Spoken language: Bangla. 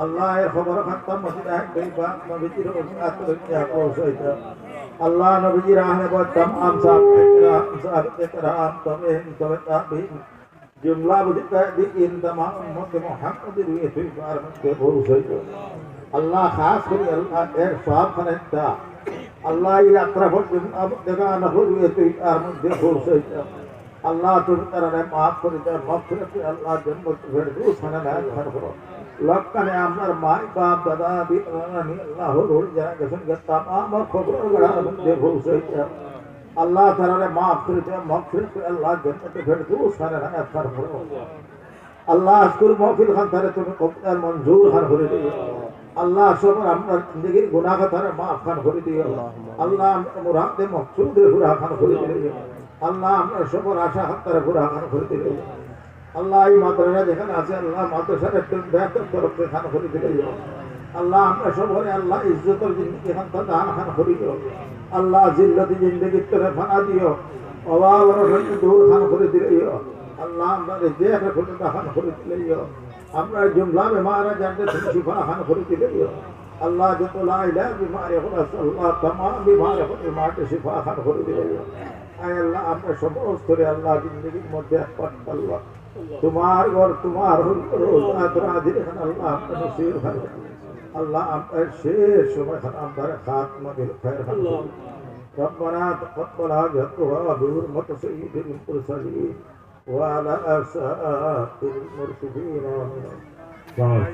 আল্লাহ নবীজির ওসিরাত লইয়া কোস আল্লাহ সাহেব তবে জুমলা বুঝতে ইন আল্লাহ খাস করে আল্লাহ এর সওয়াব আল্লাহ এই আত্রাফ তুই মধ্যে আল্লাহ তুমি তারা মাফ করে দাও, মাফ করে আল্লাহ জন্ম ফেরদৌস মানে ঘর করো লক্ষণে আমার মাই বাপ, দাদা দি রানী আল্লাহ যারা গেছেন গেতাম আমার খবর গড়ার মধ্যে পৌঁছাইতে আল্লাহ তারা মাফ করে দেয় মাফ আল্লাহ জন্ম ফেরে দু সানা না করো আল্লাহ আজকুর মহফিল খান তারে তুমি কবিতার মঞ্জুর খান করে দিও। আল্লাহ সবর আমরা জিন্দগির তারে মাফ খান করে দিও। আল্লাহ মুরাদে মকসুদে পুরা খান করে দিও। আল্লাহ আমরা সবর আশা আল্লাহ এই মাদ্রাসা যেখানে আছে, আল্লাহ মাদ্রাসার একজন ব্যাপক খান করে দিলে আল্লাহ আমরা সবরে আল্লাহ ইজ্জতের জিন্দগি, এখান দান খান করিও আল্লাহ জিল্লাতি জিন্দগি তোরে ফানা দিও। অভাব অনটন দূর খান করে দিলেও আল্লাহ আমরা যে আমরা খুলে দান করে দিলেও আমরা জুমলা বেমারা জানতে তুমি শিফা খান করে দিলেও আল্লাহ যত লাইলা বিমারে খলাস আল্লাহ তমাম বিমারে বিমারে শিফা খান করে দিলেও আয় আল্লাহ, আমরা সমস্ত আল্লাহ জিন্দগির মধ্যে আল্লাহ তোমার ঘর তোমার রোজা তোরা দিলেন আল্লাহ আমরা নসির খান আল্লাহ আমরা শেষ সময় খান আমরা খাতমা দিল খায়ের খান ربنا تقبل حاجتها بحرمة سيد المرسلين وعلى أساء المرشدين آمين